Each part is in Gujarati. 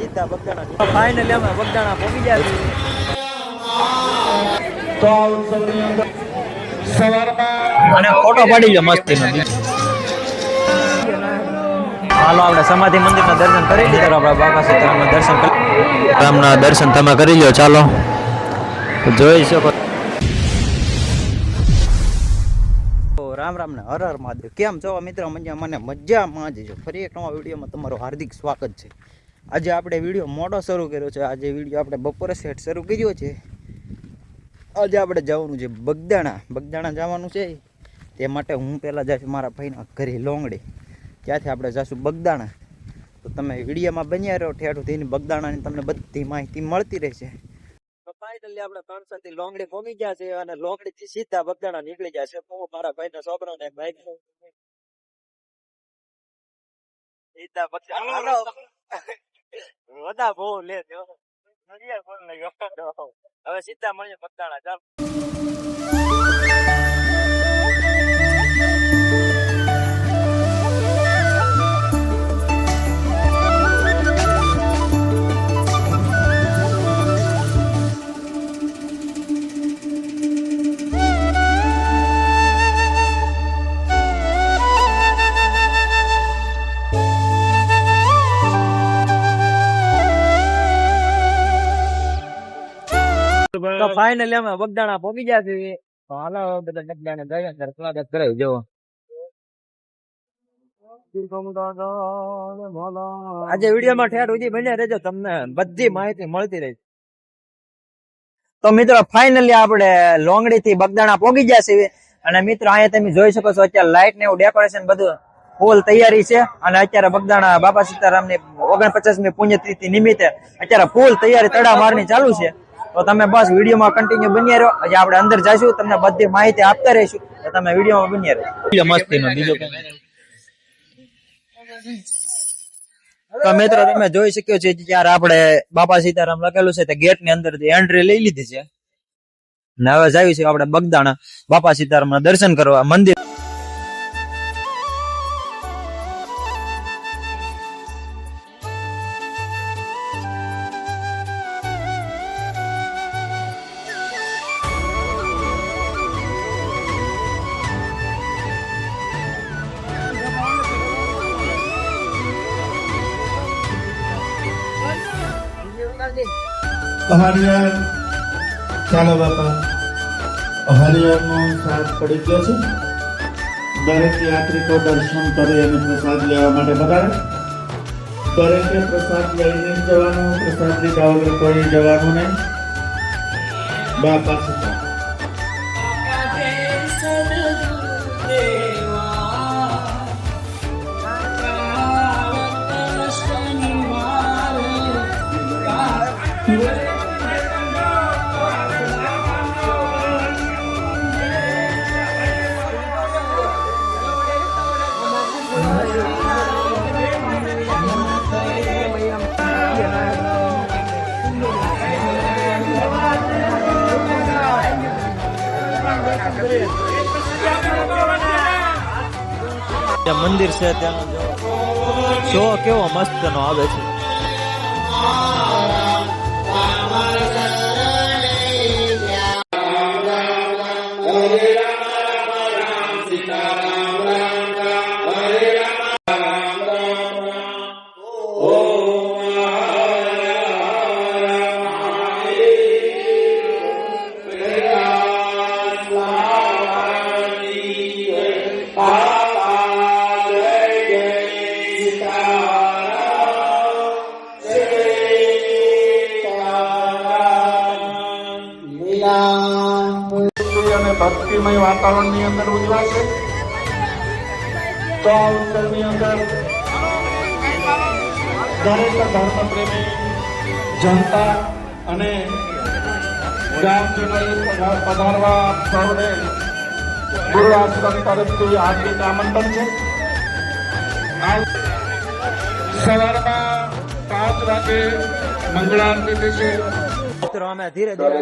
સીધા બગદાણા ફાઇનલી અમે બગદાણા પહોંચી ગયા છીએ. તો આ ઉત્સવની અંદર સવારમાં અને ફોટો પાડી લો મસ્તીનો હાલો આપણે સમાધિ મંદિરના દર્શન કરી લીધા. આપણા બાબા સીતારામના દર્શન કરી રામના દર્શન તમે કરી લો ચાલો. જોઈ શકો. રામ રામ ને હર હર મહાદેવ. કેમ છો મિત્રો? મજા મને મજામાં જ છો. ફરી એક નવા વિડીયોમાં તમારું હાર્દિક સ્વાગત છે. આજે આપણે વીડિયો મોડો શરૂ કર્યો છે. આજે વીડિયો આપણે બપોરે સેટ શરૂ કર્યો છે. આજે આપણે જવાનું છે બગદાણા. બગદાણા જવાનું છે. તે માટે હું પહેલાં જઈશ મારા ભાઈના ઘરે લોંગડી. ત્યાંથી આપણે જઈશું બગદાણા. તો તમે વિડીયોમાં બન્યા રહો. ઠેઠું થઈને બગદાણાની તમને બધી માહિતી મળતી રહેશે. ફાઇનલી આપણે ત્રણસોથી લોંગડી પહોંચી ગયા છે અને લોંગડી થી સીધા બગદાણા નીકળી ગયા છે. હું મારા ભાઈના છોકરાને ભાઈ સીધા બગદાણા. બધા બહુ લે. હવે સીધા મળીએ બગદાણા ચાલ ફાઇનલી અમે બગદાણા પહોંચી ગયા છીએ. તો હાલો બધા બગદાણા ગયા ત્યારે સ્વાગત કરાવી જવો આજે વિડીયોમાં ઠેર સુધી બન્યા રહેજો તમને બધી માહિતી મળતી રહી તો મિત્રો ફાઇનલી આપણે લોંગડી થી બગદાણા પહોંચી ગયા છીએ. અને મિત્રો અહીંયા તમે જોઈ શકો છો અત્યારે લાઇટ ને એવું ડેકોરેશન બધું ફૂલ તૈયારી છે. અને અત્યારે બગદાણા બાપા સીતારામની ઓગણપચાસમી પુણ્યતિથિ નિમિત્તે અત્યારે ફૂલ તૈયારી તડામારની ચાલુ છે. તો તમે બસ વિડીયોમાં કન્ટિન્યુ બન્યા રહો. આજે આપણે અંદર જઈશું તમને બધી માહિતી આપતા રહીશું. તો તમે વિડીયોમાં બન્યા રહો. મસ્તી બીજો તો મિત્રો તમે જોઈ શક્યો છે જયારે આપણે બાપા સીતારામ લખેલું છે તે ગેટની અંદર એન્ટ્રી લઈ લીધી છે. ને હવે જાવી છે આપણે બગદાણા બાપા સીતારામ ના દર્શન કરવા મંદિર. હરિયર ચાલો બાપા. હરિયરનો સાથ પડી ગયો છે. દરેક યાત્રિકો દર્શન કરી અને પ્રસાદ લેવા માટે પધારે. દરેકે પ્રસાદ લઈને જવાનું. પ્રસાદ લીધા વગર કોઈ જવાનું નહીં. બાપા સીતા. મંદિર છે ત્યાંનો જો કેવો મસ્ત નો આવે છે. ભક્તિમય વાતાવરણની અંદર ઉજવાશે તો આ ઉત્સવની અંદર દરેક ધર્મપ્રેમી, જનતા અને ગ્રામજનોએ પધા- પધારવા આપ સૌને ગુરુ આશ્રમ તરફથી હાર્દિક આમંત્રણ છે. સવારમાં પાંચ વાગે મંગળારતી થશે. મિત્રો અમે ધીરે ધીરે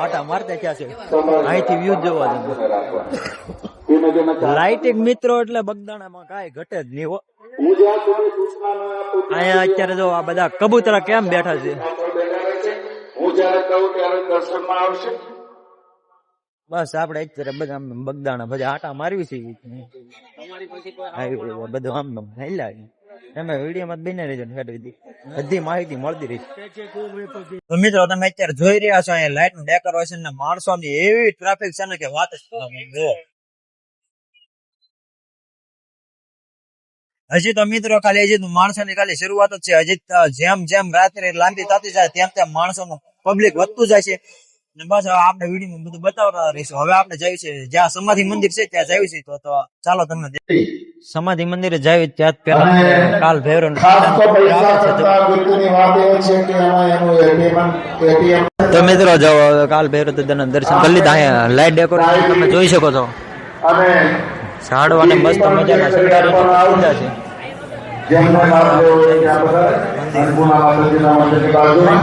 વાટા મારતા ક્યાં છે. અહીંથી વ્યૂ જોવા જઈએ લાઇટિંગ મિત્રો એટલે બગદાણામાં કાંઈ ઘટે જ નહીં હો. અહીંયા અત્યારે જો આ બધા કબૂતરા કેમ બેઠા છે? બસ આપણે અત્યારે બધા આમ બગદાણા બધા આટા મારવી છે. બધું આમ આમ હેલા ને નું ને એવી ટ્રાફિક છે ને કે વાત જ હજી તો મિત્રો ખાલી, હજી માણસો ની ખાલી શરૂઆત જ છે. હજી જેમ જેમ રાત્રે લાંબી થતી જાય, તેમ તેમ માણસોનું પબ્લિક વધતું જાય છે. ને બસ હવે આપણે વીડિયો બધું બતાવતા રહીશું. હવે આપણે જઈએ છે જ્યાં સમાધિ મંદિર છે ત્યાં જઈએ છીએ. તો તો ચાલો તમને સમાધિ મંદિરે જાય ત્યાં પહેલા કાલ ભૈરવ ખાસ તો પૈસા કરતા વ્યક્તિની વાત એ છે કે એમાં એનું એટીએમ એટીએમ તો મિત્રો જાઓ હવે કાલ ભૈરવ દાદાના દર્શન કરી લીધા. અહીંયા લાઈટ ડેકોરેશન તમે જોઈ શકો છો. અને ઝાડવાને મસ્ત મજાના શણગારી છે. જેમને લાભ લેવો હોય ત્યાં બધા અન્નપૂર્ણા માતાજીના મંદિરની બાજુમાં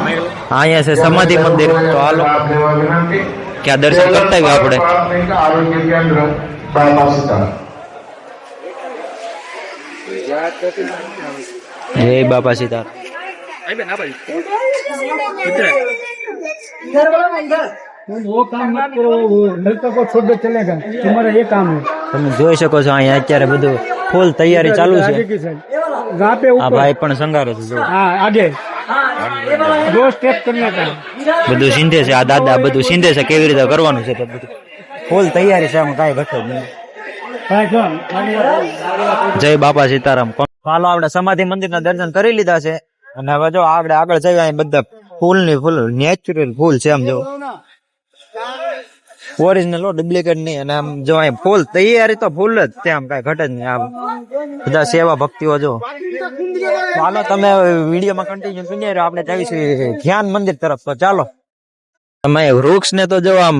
અહીંયા છે સમાધિ મંદિર તો હાલો લાભ લેવા વિનંતી ક્યાં દર્શન કરતા આવ્યા આપણે પ્રાથમિક આરોગ્ય કેન્દ્ર બાબા સીતા જય બાપા સીતાર वो काम मत करो वो नलका को छोड़ दो चलेगा तुम्हारा ये काम है તમે જોઈ શકો છો અહીંયા અત્યારે બધું ફૂલ તૈયારી ચાલુ आगे છે રાતે આ ભાઈ પણ સંગારે છે હા આગે. જો સ્ટેપ કરીને બધું સિંધે છે આ દાદા બધું સિંધે છે કેવી રીતે કરવાનું છે બધું. ફૂલ તૈયારી છે આમ કાંઈ ઘટે નહીં. જય બાપા સીતારામ. હાલો આપણે સમાધિ મંદિર ના દર્શન કરી લીધા છે. અને હવે જો આપણે આગળ જઈએ બધા ફૂલની ફૂલ નેચરલ ફૂલ છે આમ જો. ઓરિજિનલ ડુપ્લિકેટ નહીં. અને આમ જો અહીં ફૂલ તૈયારી તો ફૂલ જ. છે આમ કાંઈ ઘટે જ નહીં. આમ બધા સેવા ભક્તિઓ જો. ચાલો તમે વિડીયોમાં કન્ટિન્યુ સુની રહ્યો. આપણે જઈશું ધ્યાન મંદિર તરફ. તો ચાલો. તમે વૃક્ષ ને તો જો આમ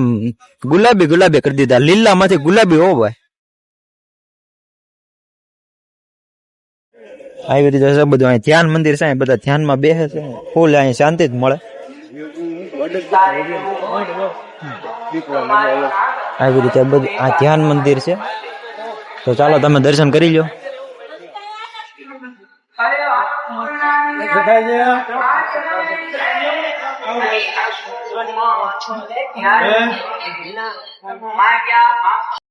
ગુલાબી ગુલાબી કરી દીધા. લીલા માંથી ગુલાબી હો ભાઈ. આવી રીતે બધું અહીં ધ્યાન મંદિર છે. બધા ધ્યાનમાં બેસે છે. ફૂલ અહીં શાંતિ જ મળે. આવી રીતે બધું આ ધ્યાન મંદિર છે. તો ચાલો તમે દર્શન કરી લો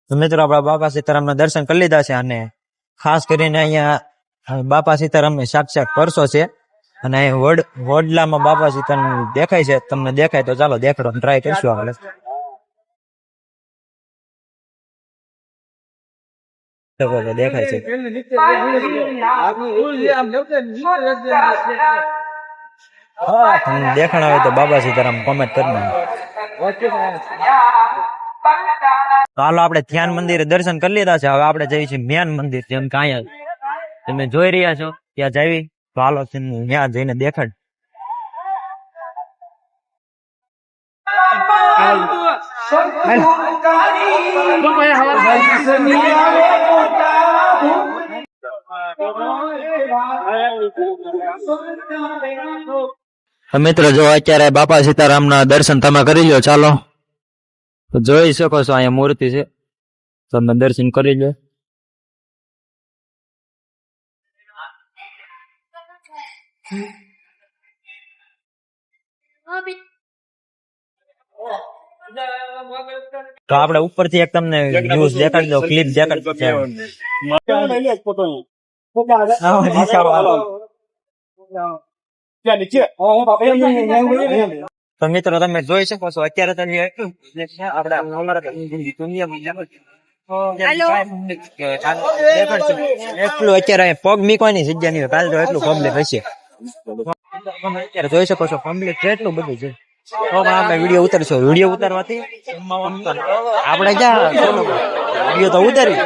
તો મિત્રો, આપણા બાપા સીતારામના દર્શન કરી લીધા છે અને ખાસ કરીને અહીંયા બાપા સીતારામની સાક્ષાત પરસો છે. અને અહીં વડ, વડલામાં બાપાજી તને દેખાય છે, તમને દેખાય તો ચાલો દેખાડો ટ્રાય કરીશું આપણે દેખાણ આવે તો બાબા સીતારામ કોમેન્ટ કરી ચાલો આપણે ધ્યાન મંદિરે દર્શન કરી લીધા છે. હવે આપણે જઈએ છીએ મેન મંદિર, જેમ કે તમે જોઈ રહ્યા છો, ત્યાં જઈ તો હાલો ત્યાં જઈને દેખાડ. મિત્રો, જો અત્યારે બાપા સીતારામ ના દર્શન તમે કરી લો ચાલો. જોઈ શકો છો, અહીંયા મૂર્તિ છે. તમે દર્શન કરી લો તો આપણે ઉપરથી એક તમને ન્યૂઝ દેખાડી દો ક્લિપ દેખાડી. તો મિત્રો, તમે જોઈ શકો છો, અત્યારે તમે આપણા અમારા દુનિયામાં એટલું અત્યારે પગ મીકવાની જગ્યા નહીં કાલ તો એટલું પબ્લિક હશે. અત્યારે જોઈ શકો છો પબ્લિક કેટલું બધું છે. તો પણ આપણે વીડિયો ઉતારશો. વીડિયો ઉતારવાથી આપણે ક્યાં વીડિયો તો ઉતારી.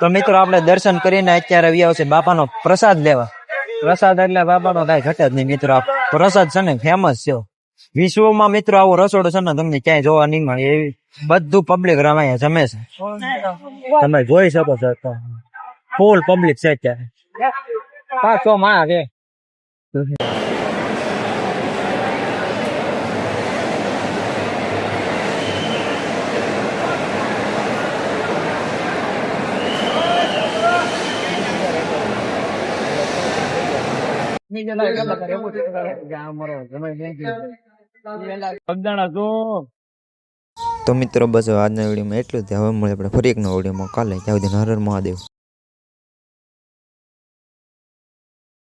તો મિત્રો આપણે દર્શન કરીને અત્યારે આવ્યા છે બાપાનો પ્રસાદ લેવા. પ્રસાદ એટલે બાપાનો કાંઈ ઘટે જ નહીં મિત્રો. પ્રસાદ છે ને ફેમસ છે. વિશ્વમાં મિત્રો આવો રસોડો છે ને, તમને ક્યાંય જોવા નહીં મળે. એવી બધું પબ્લિક રમાય જમે છે. તમે જોઈ શકો છો તો. ફૂલ પબ્લિક છે અત્યારે. પાછો માણસ છે. ગામ મરો જમે નહીં તો મિત્રો બસ આજના વિડીયોમાં એટલું જ. હવે મળે આપણે ફરી એક નવો વિડીયોમાં. કાલે ત્યાં સુધી હર મહાદેવ.